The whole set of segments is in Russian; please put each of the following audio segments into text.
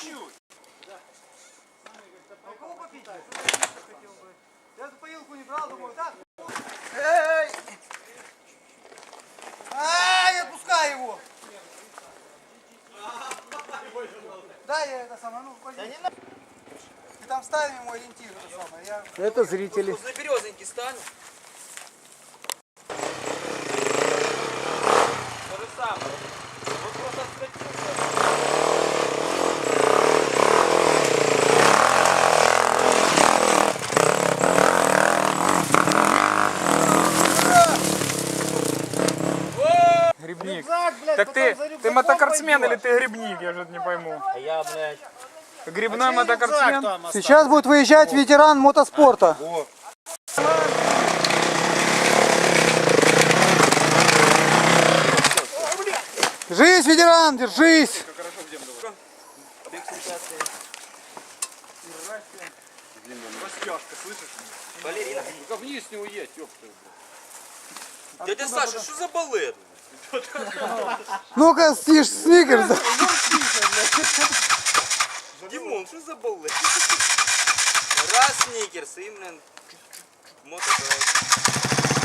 чуть-чуть. А. Я эту поилку не брал, думаю, так. Эй! Ай, отпускай его! Да, я это самое, ну, пойди. На... Ты там ставим ему ориентир, это зрители. На березоньке стань. Грибник. блядь, Так ты, ты мотокартсмен или ты грибник, я же не пойму. А я, блядь. Грибной мотокартсмен? Сейчас будет выезжать ветеран мотоспорта. Держись, ветеран, держись! Балерина. Ну вниз не уедь, ёпта. Дядя Саша, что за балет? Ну-ка, стишь, сникерс. Димон, что за балет? Раз сникерс, и, блин, мототрек.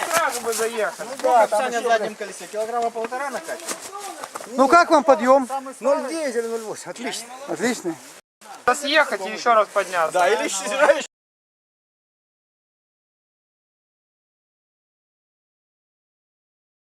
Бы сразу бы заехал. Саня на заднем колесе килограмма полтора накачивает. Ну как вам подъем? 0,9 или 0,8, отлично. Отличный. Съехать и еще раз подняться. Да, или еще